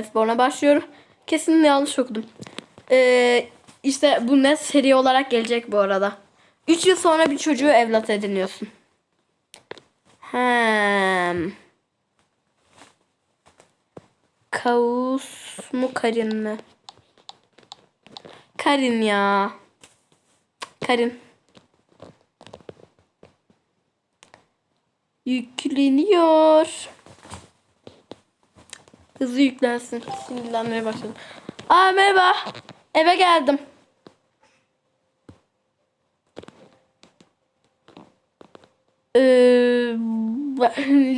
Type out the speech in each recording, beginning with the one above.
sporuna başlıyorum. Kesin yanlış okudum. Ee, işte bu ne seri olarak gelecek bu arada. 3 yıl sonra bir çocuğu evlat ediniyorsun. Hem. Kaus mu Karin mi? Karin ya. Karin. Yükleniyor. Hızlı yüklensin. Sinirlenmeye başladım. Aa merhaba. Eve geldim. Ee,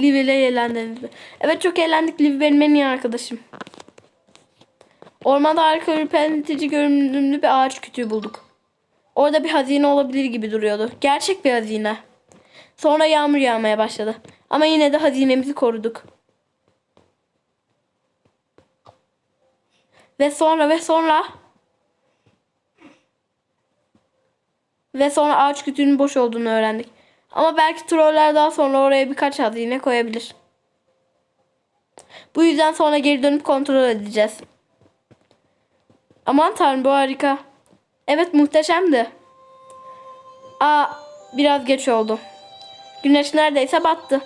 Liv ile eğlendiniz mi? Evet çok eğlendik. Liv benim en iyi arkadaşım. Ormanda harika ürpertici görünümlü bir ağaç kütüğü bulduk. Orada bir hazine olabilir gibi duruyordu. Gerçek bir hazine. Sonra yağmur yağmaya başladı. Ama yine de hazinemizi koruduk. Ve sonra ve sonra ve sonra ağaç kütüğünün boş olduğunu öğrendik. Ama belki troller daha sonra oraya birkaç hazine koyabilir. Bu yüzden sonra geri dönüp kontrol edeceğiz. Aman tanrım bu harika. Evet muhteşemdi. Aa biraz geç oldu. Güneş neredeyse battı.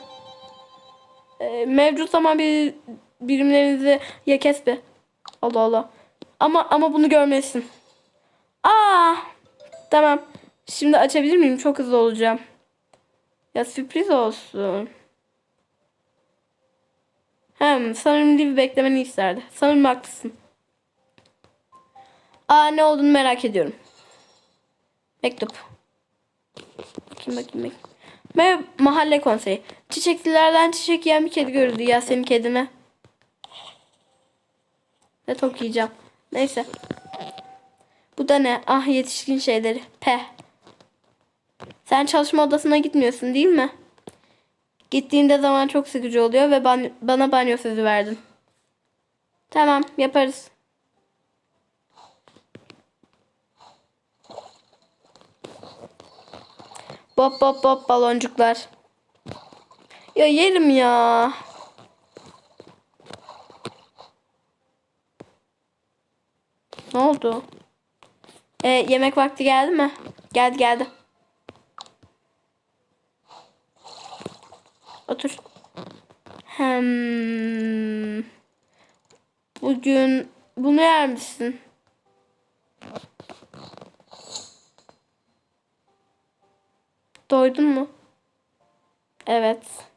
Ee, mevcut zaman bir birimlerinizi ya kes be. Allah Allah. Ama ama bunu görmelisin. Aa! Tamam. Şimdi açabilir miyim? Çok hızlı olacağım. Ya sürpriz olsun. Hem sanırım Liv beklemeni isterdi. Sanırım haklısın. Aa ne olduğunu merak ediyorum. Mektup. Bakayım bakayım bakayım. Merhaba mahalle konseyi. Çiçeklilerden çiçek yiyen bir kedi görüldü ya senin kedine. Ve tok yiyeceğim. Neyse. Bu da ne? Ah yetişkin şeyleri. Pe. Sen çalışma odasına gitmiyorsun değil mi? Gittiğinde zaman çok sıkıcı oluyor ve ban- bana banyo sözü verdin. Tamam yaparız. Bop bop bop baloncuklar. Ya yerim ya. Ne oldu? E, yemek vakti geldi mi? Geldi geldi. Otur. Hem bugün bunu yer misin? Doydun mu? Evet.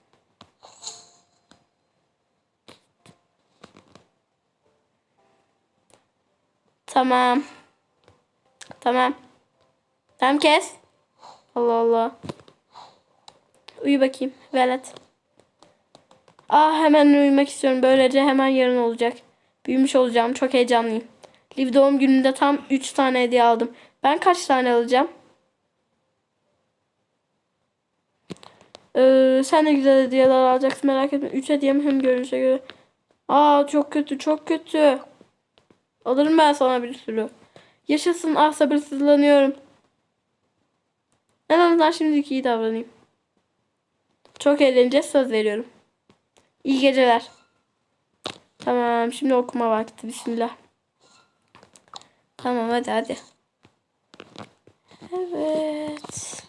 Tamam. Tamam. Tamam kes. Allah Allah. Uyu bakayım. Velet. Aa hemen uyumak istiyorum. Böylece hemen yarın olacak. Büyümüş olacağım. Çok heyecanlıyım. Liv doğum gününde tam 3 tane hediye aldım. Ben kaç tane alacağım? Ee, sen de güzel hediyeler alacaksın merak etme. 3 hediyem hem görünüşe göre. Aa çok kötü çok kötü. Alırım ben sana bir sürü. Yaşasın ah sabırsızlanıyorum. En azından şimdilik iyi davranayım. Çok eğleneceğiz söz veriyorum. İyi geceler. Tamam şimdi okuma vakti bismillah. Tamam hadi hadi. Evet.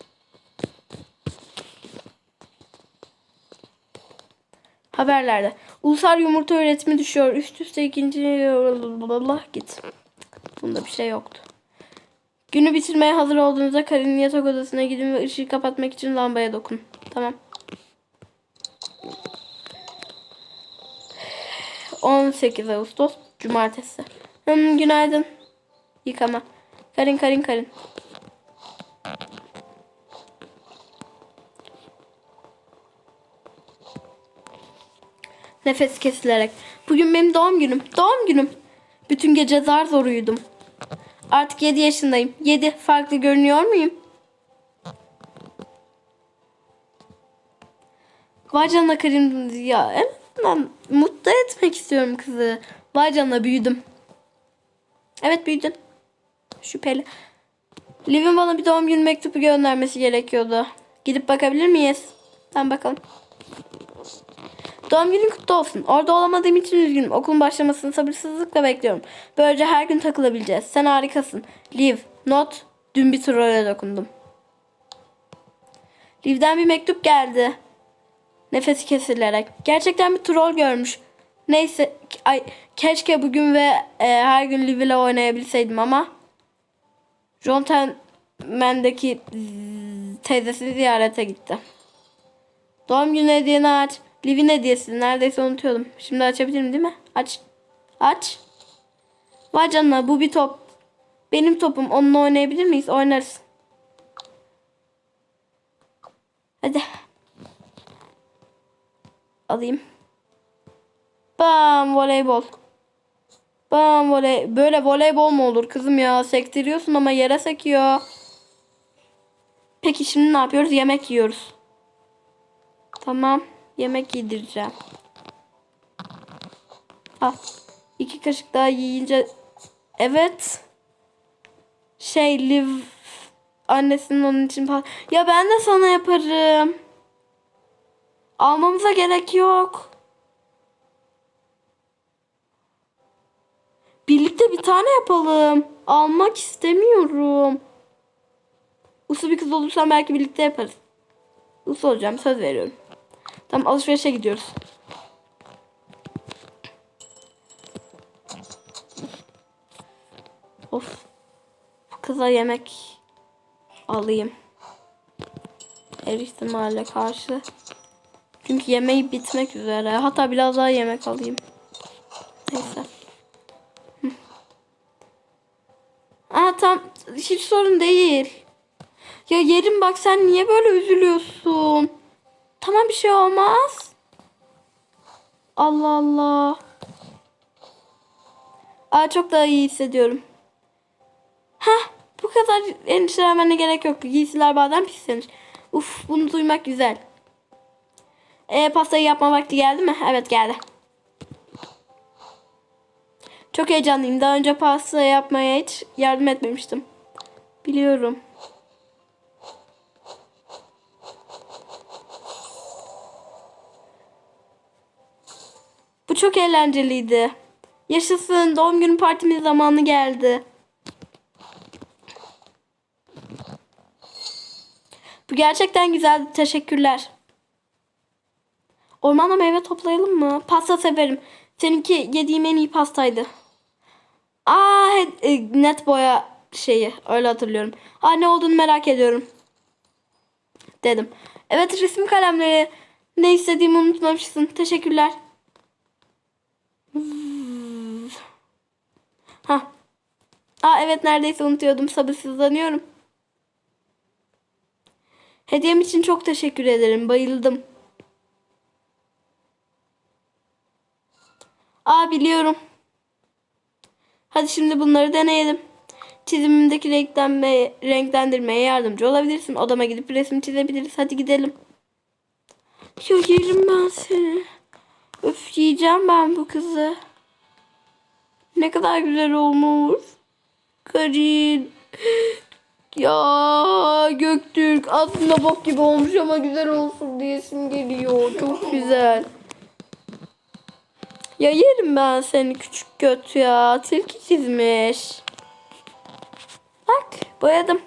Haberlerde. Ulusal yumurta üretimi düşüyor. Üst üste ikinci... Allah git. Bunda bir şey yoktu. Günü bitirmeye hazır olduğunuzda Karin'in yatak odasına gidin ve ışığı kapatmak için lambaya dokun. Tamam. 18 Ağustos Cumartesi. Hmm, günaydın. Yıkama. Karin Karin Karin. Nefes kesilerek. Bugün benim doğum günüm. Doğum günüm. Bütün gece zar zor uyudum. Artık 7 yaşındayım. 7 farklı görünüyor muyum? Vay canına Karin ya en azından mutlu etmek istiyorum kızı. Vay canına büyüdüm. Evet büyüdün. Şüpheli. Liv'in bana bir doğum günü mektubu göndermesi gerekiyordu. Gidip bakabilir miyiz? Tamam bakalım. Doğum günün kutlu olsun. Orada olamadığım için üzgünüm. Okulun başlamasını sabırsızlıkla bekliyorum. Böylece her gün takılabileceğiz. Sen harikasın. Liv, not. Dün bir trole dokundum. Liv'den bir mektup geldi. Nefesi kesilerek. Gerçekten bir troll görmüş. Neyse, ay keşke bugün ve e, her gün Liv ile oynayabilseydim ama Jontenmen'deki zzz, teyzesi ziyarete gitti. Doğum günü hediyeni aç. Liv'in hediyesi. Neredeyse unutuyordum. Şimdi açabilirim değil mi? Aç. Aç. Vay canına bu bir top. Benim topum. Onunla oynayabilir miyiz? Oynarız. Hadi. Alayım. Bam voleybol. Bam voley. Böyle voleybol mu olur kızım ya? Sektiriyorsun ama yere sekiyor. Peki şimdi ne yapıyoruz? Yemek yiyoruz. Tamam. Yemek yedireceğim. Al. İki kaşık daha yiyince... Evet. Şey Liv... Annesinin onun için. Ya ben de sana yaparım. Almamıza gerek yok. Birlikte bir tane yapalım. Almak istemiyorum. Uslu bir kız olursam belki birlikte yaparız. Uslu olacağım söz veriyorum. Tamam alışverişe gidiyoruz. Of. Bu kıza yemek alayım. Her ihtimale karşı. Çünkü yemeği bitmek üzere. Hatta biraz daha yemek alayım. Neyse. Hı. Aa tam hiç sorun değil. Ya yerim bak sen niye böyle üzülüyorsun? Tamam bir şey olmaz. Allah Allah. Aa çok daha iyi hissediyorum. Hah bu kadar endişelenmene gerek yok. Giysiler bazen pislenir. Uf bunu duymak güzel. E, pastayı yapma vakti geldi mi? Evet geldi. Çok heyecanlıyım. Daha önce pasta yapmaya hiç yardım etmemiştim. Biliyorum. Bu çok eğlenceliydi. Yaşasın doğum günü partimin zamanı geldi. Bu gerçekten güzeldi. Teşekkürler. Ormanda meyve toplayalım mı? Pasta severim. Seninki yediğim en iyi pastaydı. Aa e, net boya şeyi öyle hatırlıyorum. Aa ne olduğunu merak ediyorum. Dedim. Evet resim kalemleri. Ne istediğimi unutmamışsın. Teşekkürler. Ha. Aa evet neredeyse unutuyordum. Sabırsızlanıyorum. Hediyem için çok teşekkür ederim. Bayıldım. Aa biliyorum. Hadi şimdi bunları deneyelim. Çizimimdeki renklenme, renklendirmeye yardımcı olabilirsin. Odama gidip resim çizebiliriz. Hadi gidelim. Ya yerim ben seni. Öf yiyeceğim ben bu kızı. Ne kadar güzel olmuş. Karin. Ya Göktürk aslında bok gibi olmuş ama güzel olsun diyesim geliyor. Çok güzel. Ya yerim ben seni küçük göt ya. Tilki çizmiş. Bak boyadım.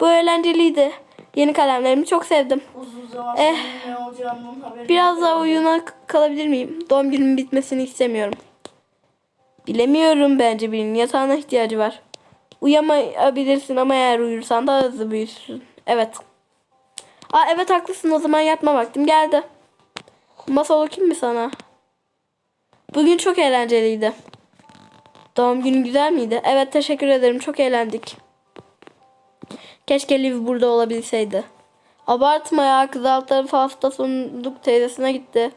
Bu eğlenceliydi. Yeni kalemlerimi çok sevdim. Uzun zaman Eh. ne olacağının haberi Biraz daha uyuna kalabilir miyim? Doğum günümün bitmesini istemiyorum. Bilemiyorum bence birinin yatağına ihtiyacı var. Uyamayabilirsin ama eğer uyursan daha hızlı büyürsün. Evet. Aa evet haklısın o zaman yatma vaktim geldi. Masal okuyayım mı sana? Bugün çok eğlenceliydi. Doğum günün güzel miydi? Evet teşekkür ederim çok eğlendik. Keşke Liv burada olabilseydi. Abartma ya kız alt tarafı hafta sonluk teyzesine gitti.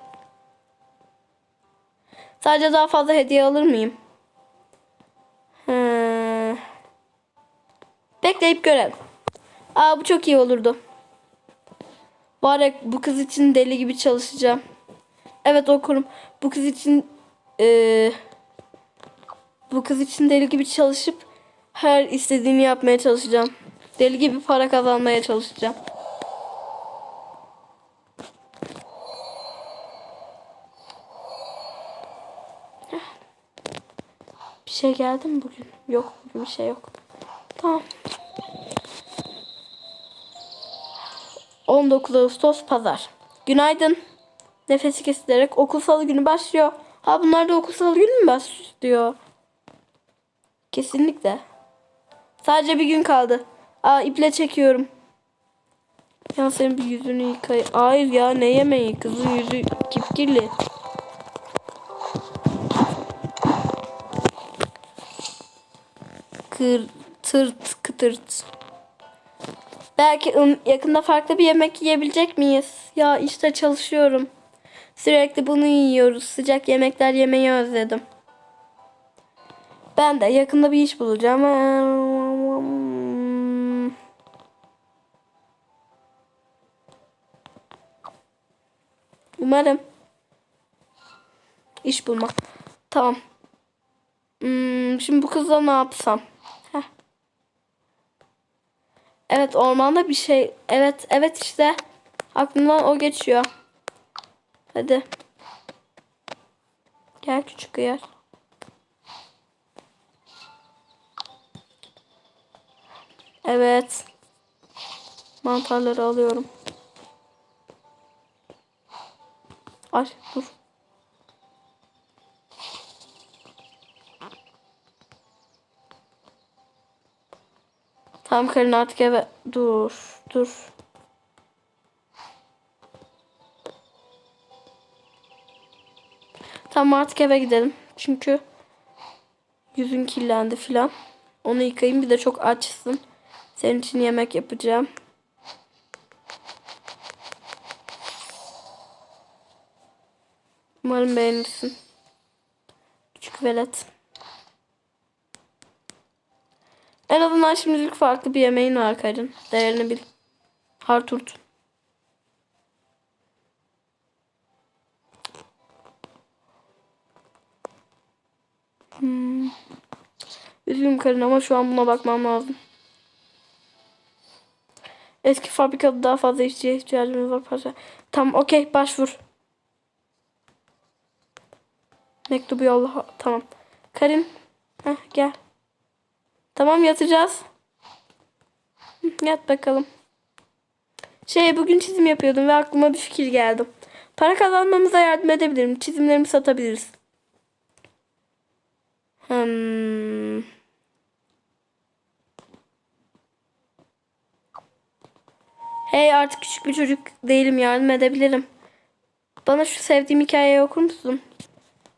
Sadece daha fazla hediye alır mıyım? Hmm. Bekleyip görelim. Aa bu çok iyi olurdu. Var ya bu kız için deli gibi çalışacağım. Evet okurum. Bu kız için eee, bu kız için deli gibi çalışıp her istediğini yapmaya çalışacağım. Deli gibi para kazanmaya çalışacağım. Bir şey geldi mi bugün? Yok bugün bir şey yok. Tamam. 19 Ağustos Pazar. Günaydın. Nefesi kesilerek okul salı günü başlıyor. Ha bunlar da okul salı günü mü başlıyor? Kesinlikle. Sadece bir gün kaldı. Aa iple çekiyorum. Ya senin bir yüzünü yıkay. Hayır ya ne yemeği? Kızın yüzü kipkirli. Kır, tırt, kıtırt. Belki yakında farklı bir yemek yiyebilecek miyiz? Ya işte çalışıyorum. Sürekli bunu yiyoruz. Sıcak yemekler yemeyi özledim. Ben de yakında bir iş bulacağım. Umarım. İş bulma. Tamam. Hmm, şimdi bu kızla ne yapsam? Heh. Evet ormanda bir şey. Evet evet işte. Aklımdan o geçiyor. Hadi. Gel küçük yer. Evet. Mantarları alıyorum. Ay dur. Tamam karın artık eve. Dur. Dur. Tamam artık eve gidelim. Çünkü yüzün kirlendi filan. Onu yıkayayım. Bir de çok açsın. Senin için yemek yapacağım. Umarım beğenirsin. Küçük velet. En azından şimdilik farklı bir yemeğin var Karin. Değerini bil. Harturt. Hmm. Üzgünüm Karin ama şu an buna bakmam lazım. Eski fabrikada daha fazla işçiye ihtiyacımız var. Tamam okey başvur. Mektubu yolla. Tamam. Karin. Heh, gel. Tamam yatacağız. Yat bakalım. Şey bugün çizim yapıyordum ve aklıma bir fikir geldi. Para kazanmamıza yardım edebilirim. Çizimlerimi satabiliriz. Hmm. Hey artık küçük bir çocuk değilim yardım edebilirim. Bana şu sevdiğim hikayeyi okur musun?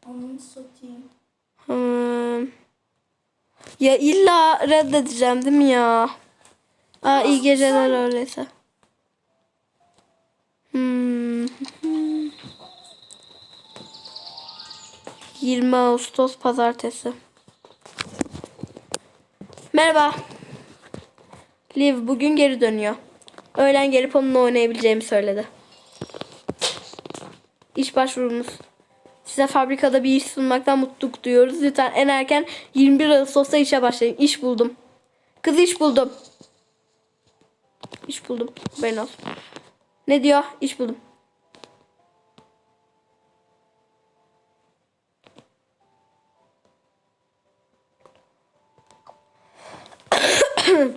Satayım. Hmm. Ya illa reddedeceğim değil mi ya? Aa iyi geceler öyleyse. Hmm. 20 Ağustos Pazartesi. Merhaba. Liv bugün geri dönüyor. Öğlen gelip onunla oynayabileceğimi söyledi. İş başvurumuz. Size fabrikada bir iş sunmaktan mutluluk duyuyoruz. Lütfen en erken 21 Ağustos'ta işe başlayın. İş buldum. Kız iş buldum. İş buldum. Ben olsun. Ne diyor? İş buldum.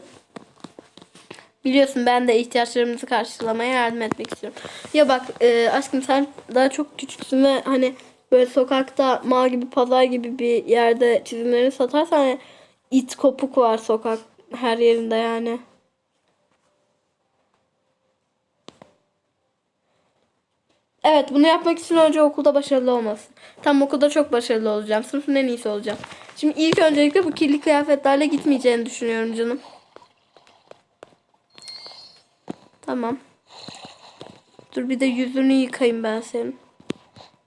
Biliyorsun ben de ihtiyaçlarımızı karşılamaya yardım etmek istiyorum. Ya bak e, aşkım sen daha çok küçüksün ve hani böyle sokakta mal gibi pazar gibi bir yerde çizimlerini satarsan hani it kopuk var sokak her yerinde yani. Evet bunu yapmak için önce okulda başarılı olmasın. Tam okulda çok başarılı olacağım. Sınıfın en iyisi olacağım. Şimdi ilk öncelikle bu kirli kıyafetlerle gitmeyeceğini düşünüyorum canım. Tamam. Dur bir de yüzünü yıkayayım ben senin.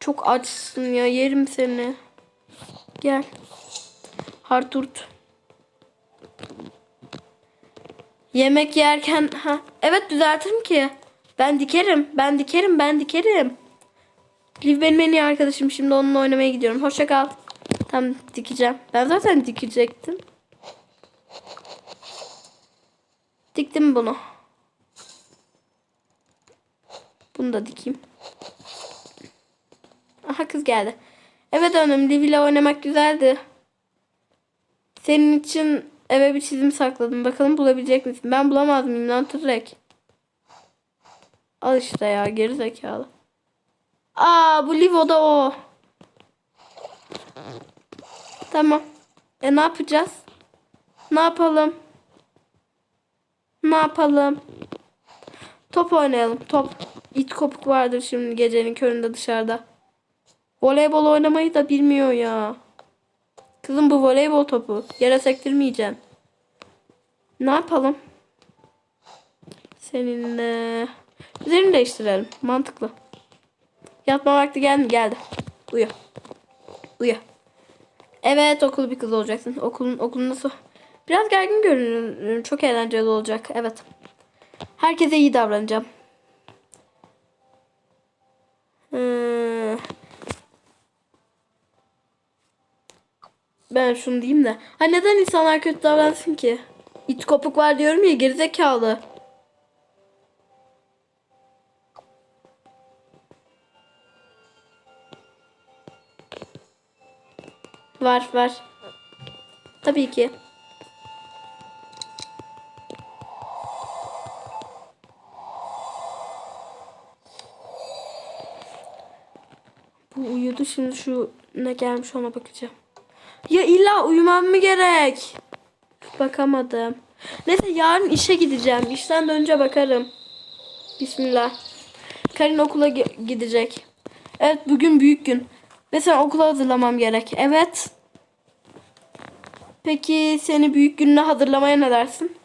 Çok açsın ya yerim seni. Gel. Harturt. Yemek yerken ha evet düzeltirim ki. Ben dikerim. Ben dikerim. Ben dikerim. Liv benim en iyi arkadaşım. Şimdi onunla oynamaya gidiyorum. Hoşça kal. Tam dikeceğim. Ben zaten dikecektim. Diktim bunu. Bunu da dikeyim. Aha kız geldi. Evet hanım Liv oynamak güzeldi. Senin için eve bir çizim sakladım. Bakalım bulabilecek misin? Ben bulamaz mıyım lan Tırrek? Al işte ya geri zekalı. Aa bu Livo'da o. Tamam. E ne yapacağız? Ne yapalım? Ne yapalım? Top oynayalım. Top. İt kopuk vardır şimdi gecenin köründe dışarıda. Voleybol oynamayı da bilmiyor ya. Kızım bu voleybol topu. Yere sektirmeyeceksin. Ne yapalım? Seninle üzerini değiştirelim. Mantıklı. Yatma vakti geldi? Geldi. Uyu. Uyu. Evet okul bir kız olacaksın. Okulun okulun nasıl? Biraz gergin görünüyor. Çok eğlenceli olacak. Evet. Herkese iyi davranacağım. Hmm. Ben şunu diyeyim de. Ha neden insanlar kötü davransın ki? İt kopuk var diyorum ya gerizekalı. Var var. Tabii ki. Bu uyudu şimdi şu ne gelmiş ona bakacağım. Ya illa uyumam mı gerek? Bakamadım. Neyse yarın işe gideceğim. İşten dönünce bakarım. Bismillah. Karin okula gi- gidecek. Evet bugün büyük gün. Ve sen okula hazırlamam gerek. Evet. Peki seni büyük gününe hazırlamaya ne dersin?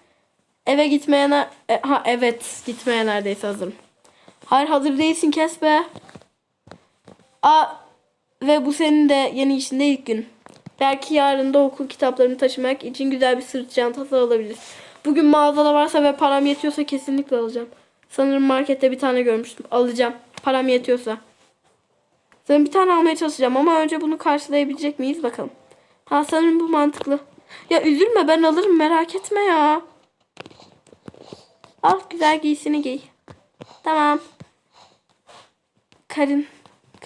Eve gitmeye e, ha evet gitmeye neredeyse hazırım. Hayır hazır değilsin kes be. Aa, ve bu senin de yeni işinde ilk gün. Belki yarın da okul kitaplarını taşımak için güzel bir sırt çantası alabiliriz. Bugün mağazada varsa ve param yetiyorsa kesinlikle alacağım. Sanırım markette bir tane görmüştüm. Alacağım. Param yetiyorsa. Sanırım bir tane almaya çalışacağım ama önce bunu karşılayabilecek miyiz bakalım. Ha sanırım bu mantıklı. Ya üzülme ben alırım merak etme ya. Al güzel giysini giy. Tamam. Karin.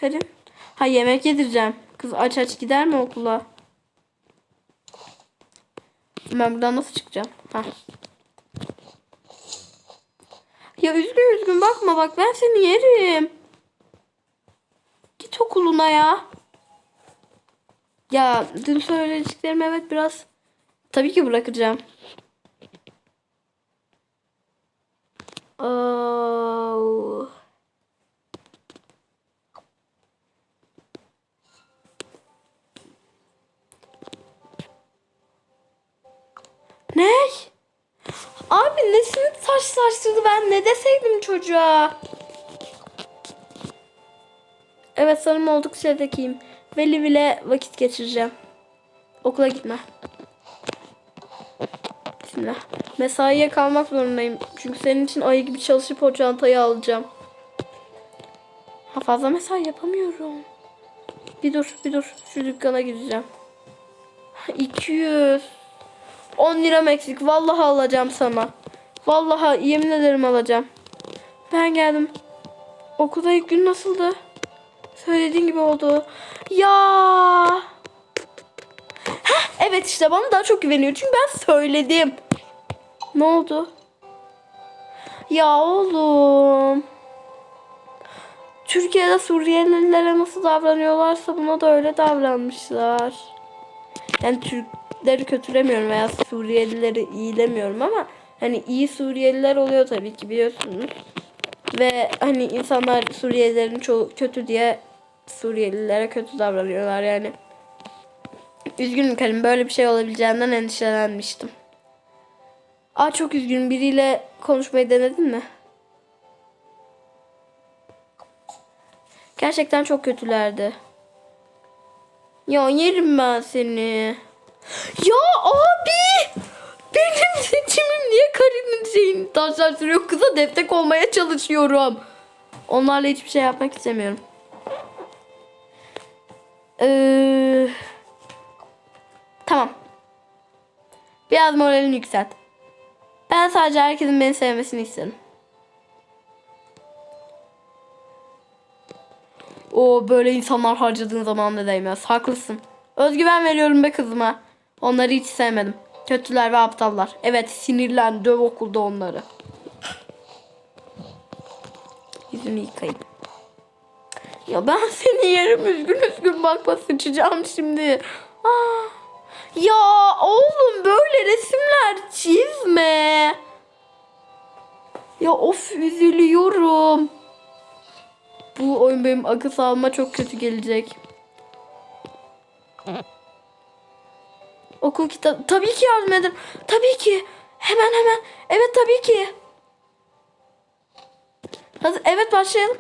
Karin. Ha yemek yedireceğim. Kız aç aç gider mi okula? Ben buradan nasıl çıkacağım? Ha. Ya üzgün üzgün bakma bak ben seni yerim. Git okuluna ya. Ya dün söylediklerim evet biraz tabii ki bırakacağım. Oh. Ne? Abi nesini saç saçtırdı ben ne deseydim çocuğa? Evet sanırım oldukça zekiyim. Veli bile vakit geçireceğim. Okula gitme. Bismillah. Mesaiye kalmak zorundayım. Çünkü senin için ayı gibi çalışıp o çantayı alacağım. Ha fazla mesai yapamıyorum. Bir dur bir dur. Şu dükkana gideceğim. 200. 10 liram eksik. Vallahi alacağım sana. Vallahi yemin ederim alacağım. Ben geldim. Okulda ilk gün nasıldı? Söylediğin gibi oldu. Ya. Heh, evet işte bana daha çok güveniyor. Çünkü ben söyledim. Ne oldu? Ya oğlum. Türkiye'de Suriyelilere nasıl davranıyorlarsa buna da öyle davranmışlar. Yani Türkleri kötülemiyorum veya Suriyelileri iyilemiyorum ama hani iyi Suriyeliler oluyor tabii ki biliyorsunuz. Ve hani insanlar Suriyelilerin çoğu kötü diye Suriyelilere kötü davranıyorlar yani. Üzgünüm Karim böyle bir şey olabileceğinden endişelenmiştim. Aa çok üzgünüm biriyle konuşmayı denedin mi? Gerçekten çok kötülerdi. Ya yerim ben seni. Ya abi! Benim seçimim niye Karin'in şeyini taşlar sürüyor? Kıza destek olmaya çalışıyorum. Onlarla hiçbir şey yapmak istemiyorum. Ee, tamam. Biraz moralini yükselt. Ben sadece herkesin beni sevmesini isterim. O böyle insanlar harcadığın zaman da değmez. Haklısın. Özgüven veriyorum be kızıma. Onları hiç sevmedim. Kötüler ve aptallar. Evet sinirlen döv okulda onları. Yüzümü yıkayayım. Ya ben seni yerim üzgün üzgün bakma sıçacağım şimdi. Ah. Ya oğlum böyle resimler çizme. Ya of üzülüyorum. Bu oyun benim akıl sağlığıma çok kötü gelecek. Okul kitap tabii ki yardım ederim. Tabii ki. Hemen hemen. Evet tabii ki. Hadi evet başlayalım.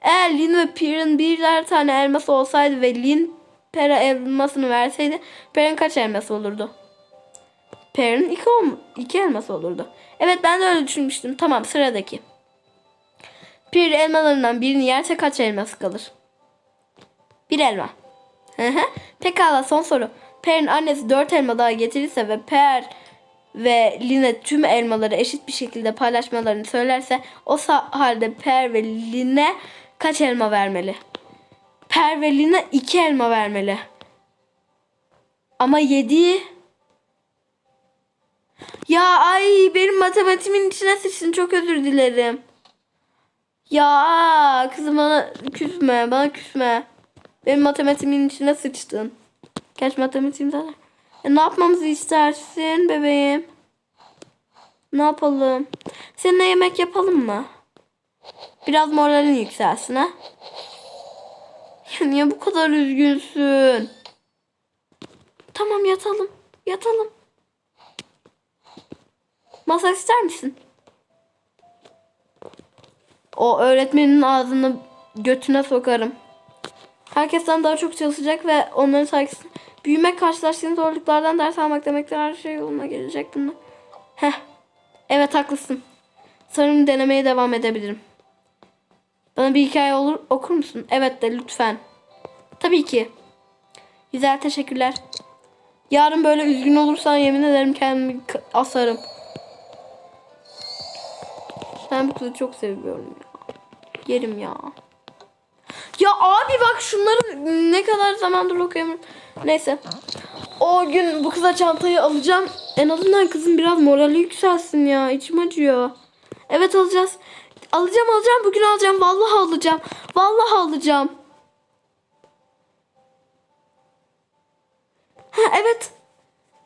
Eğer Lin ve Per'in birer tane elması olsaydı ve Lin Per'e elmasını verseydi Per'in kaç elması olurdu? Per'in iki, iki elması olurdu. Evet ben de öyle düşünmüştüm. Tamam sıradaki. Per elmalarından birini yerse kaç elması kalır? Bir elma. Pekala son soru. Per'in annesi dört elma daha getirirse ve Per ve Line tüm elmaları eşit bir şekilde paylaşmalarını söylerse o halde Per ve Line kaç elma vermeli? Per ve Line iki elma vermeli. Ama yedi... Ya ay benim matematiğimin içine sıçtın çok özür dilerim. Ya kızım bana küsme bana küsme. Benim matematiğimin içine sıçtın. Gerçi matematiğim zaten. E, ne yapmamızı istersin bebeğim? Ne yapalım? Seninle yemek yapalım mı? Biraz moralin yükselsin ha? Ya niye bu kadar üzgünsün? Tamam yatalım. Yatalım. Masa ister misin? O öğretmenin ağzını götüne sokarım. Herkesten daha çok çalışacak ve onların saygısını büyümek karşılaştığın zorluklardan ders almak demektir. Her şey yoluna gelecek bunlar. Heh. Evet haklısın. Sanırım denemeye devam edebilirim. Bana bir hikaye olur okur musun? Evet de lütfen. Tabii ki. Güzel teşekkürler. Yarın böyle üzgün olursan yemin ederim kendimi asarım. Ben bu kızı çok seviyorum ya. Yerim ya. Ya abi bak şunları ne kadar zamandır okuyamıyorum. Neyse. O gün bu kıza çantayı alacağım. En azından kızın biraz morali yükselsin ya. İçim acıyor. Evet alacağız. Alacağım alacağım. Bugün alacağım. Vallahi alacağım. Vallahi alacağım. Ha evet.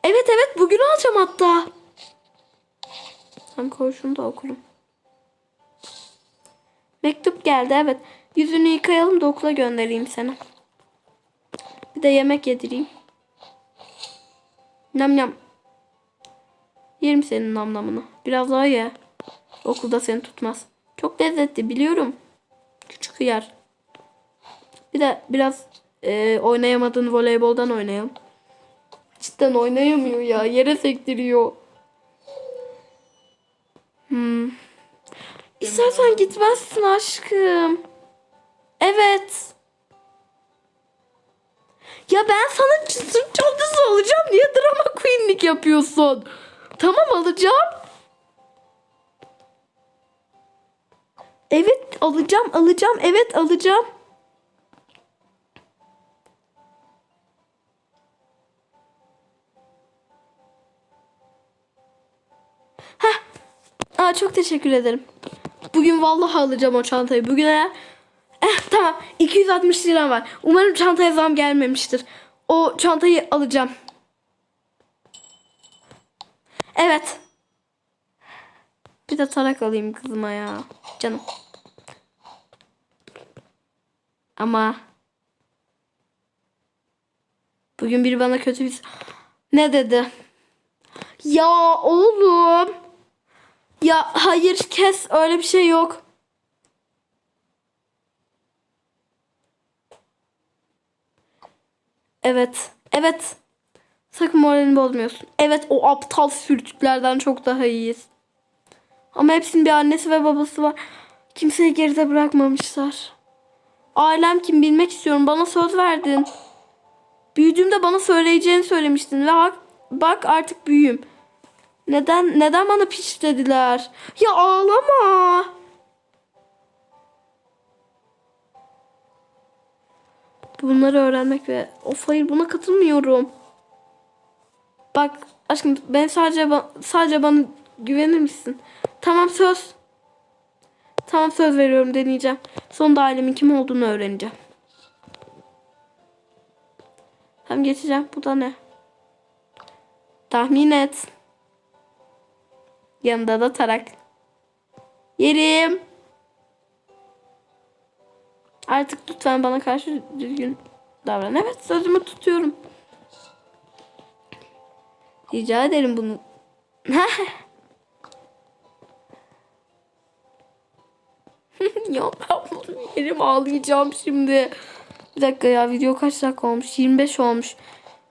Evet evet bugün alacağım hatta. Hem koy şunu da okurum. Mektup geldi evet. Yüzünü yıkayalım da okula göndereyim seni. Bir de yemek yedireyim. Nam nam. Yerim senin namlamını. Biraz daha ye. Okulda seni tutmaz. Çok lezzetli biliyorum. Küçük hıyar. Bir de biraz e, oynayamadığın voleyboldan oynayalım. Cidden oynayamıyor ya. Yere sektiriyor. Hmm. İstersen gitmezsin aşkım. Evet. Ya ben sana sırt çantası alacağım. Niye drama queenlik yapıyorsun? Tamam alacağım. Evet alacağım alacağım. Evet alacağım. Heh. Aa, çok teşekkür ederim. Bugün vallahi alacağım o çantayı. Bugün eğer... Eh, tamam 260 lira var. Umarım çantaya zam gelmemiştir. O çantayı alacağım. Evet. Bir de tarak alayım kızıma ya. Canım. Ama bugün biri bana kötü bir ne dedi? Ya oğlum. Ya hayır kes öyle bir şey yok. Evet. Evet. Sakın moralini bozmuyorsun. Evet o aptal sürtüklerden çok daha iyiyiz. Ama hepsinin bir annesi ve babası var. Kimseyi geride bırakmamışlar. Ailem kim bilmek istiyorum. Bana söz verdin. Büyüdüğümde bana söyleyeceğini söylemiştin ve bak artık büyüğüm. Neden neden bana piç dediler? Ya ağlama. Bunları öğrenmek ve of hayır buna katılmıyorum. Bak aşkım ben sadece ba- sadece bana güvenir misin? Tamam söz. Tamam söz veriyorum deneyeceğim. Sonunda ailemin kim olduğunu öğreneceğim. Hem geçeceğim. Bu da ne? Tahmin et. Yanında da tarak. Yerim. Artık lütfen bana karşı düzgün davran. Evet sözümü tutuyorum. Rica ederim bunu. ya yerim ağlayacağım şimdi. Bir dakika ya video kaç dakika olmuş? 25 olmuş.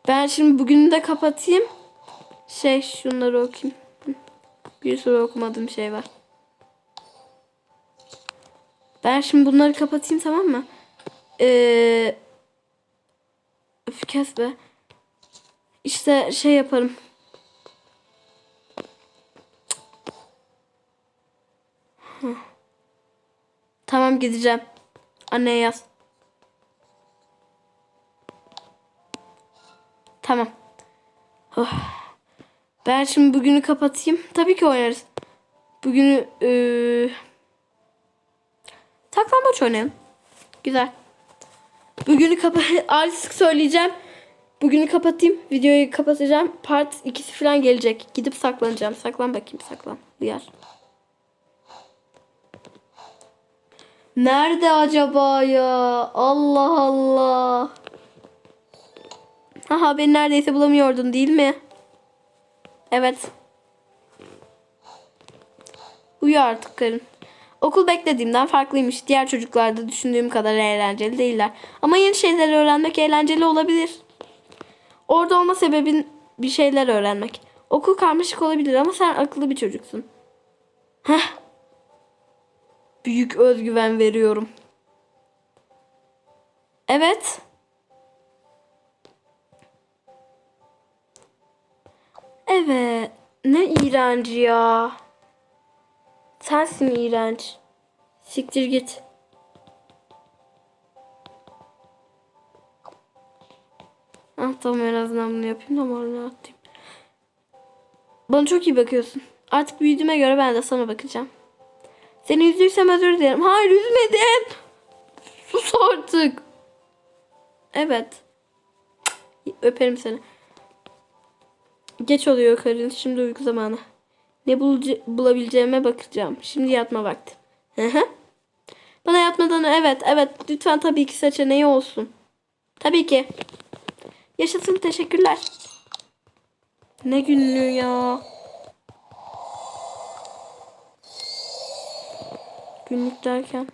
Ben şimdi bugünü de kapatayım. Şey şunları okuyayım. Bir sürü okumadığım şey var. Ben şimdi bunları kapatayım tamam mı? Ee, öf kes be. İşte şey yaparım. Tamam gideceğim. Anneye yaz. Tamam. Oh. Ben şimdi bugünü kapatayım. Tabii ki oynarız. Bugünü eee saklambaç oynayalım. Güzel. Bugünü kapa artık söyleyeceğim. Bugünü kapatayım. Videoyu kapatacağım. Part ikisi falan gelecek. Gidip saklanacağım. Saklan bakayım saklan. Uyar. Nerede acaba ya? Allah Allah. Haha beni neredeyse bulamıyordun değil mi? Evet. Uyu artık karın. Okul beklediğimden farklıymış. Diğer çocuklar da düşündüğüm kadar eğlenceli değiller. Ama yeni şeyler öğrenmek eğlenceli olabilir. Orada olma sebebin bir şeyler öğrenmek. Okul karmaşık olabilir ama sen akıllı bir çocuksun. Heh. Büyük özgüven veriyorum. Evet. Evet. Ne iğrenç ya. Sensin iğrenç. Siktir git. Ah tamam en azından bunu yapayım da morunu atayım. Bana çok iyi bakıyorsun. Artık büyüdüğüme göre ben de sana bakacağım. Seni üzdüysem özür dilerim. Hayır üzmedim. Sus artık. Evet. Öperim seni. Geç oluyor karın. Şimdi uyku zamanı. Ne bulabileceğime bakacağım. Şimdi yatma vakti. Bana yatmadan evet evet lütfen tabii ki seçeneği olsun. Tabii ki. Yaşasın teşekkürler. Ne günlüğü ya. Günlük derken.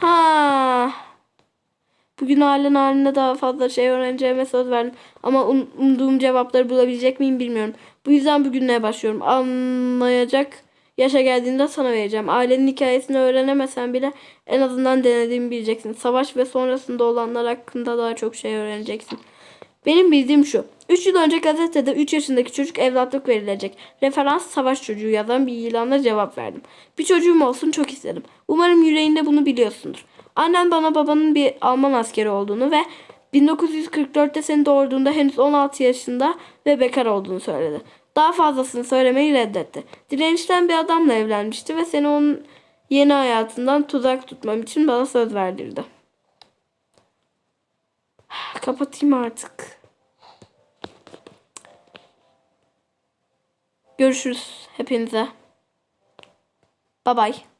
Ha. Bugün halen halinde daha fazla şey öğreneceğime söz verdim. Ama um- umduğum cevapları bulabilecek miyim bilmiyorum. Bu yüzden bugünle başlıyorum. Anlayacak yaşa geldiğinde sana vereceğim. Ailenin hikayesini öğrenemesen bile en azından denediğimi bileceksin. Savaş ve sonrasında olanlar hakkında daha çok şey öğreneceksin. Benim bildiğim şu. 3 yıl önce gazetede 3 yaşındaki çocuk evlatlık verilecek. Referans savaş çocuğu yazan bir ilanla cevap verdim. Bir çocuğum olsun çok isterim. Umarım yüreğinde bunu biliyorsundur. Annem bana babanın bir Alman askeri olduğunu ve 1944'te seni doğurduğunda henüz 16 yaşında ve bekar olduğunu söyledi. Daha fazlasını söylemeyi reddetti. Direnişten bir adamla evlenmişti ve seni onun yeni hayatından tuzak tutmam için bana söz verdirdi. Kapatayım artık. Görüşürüz hepinize. Bye bye.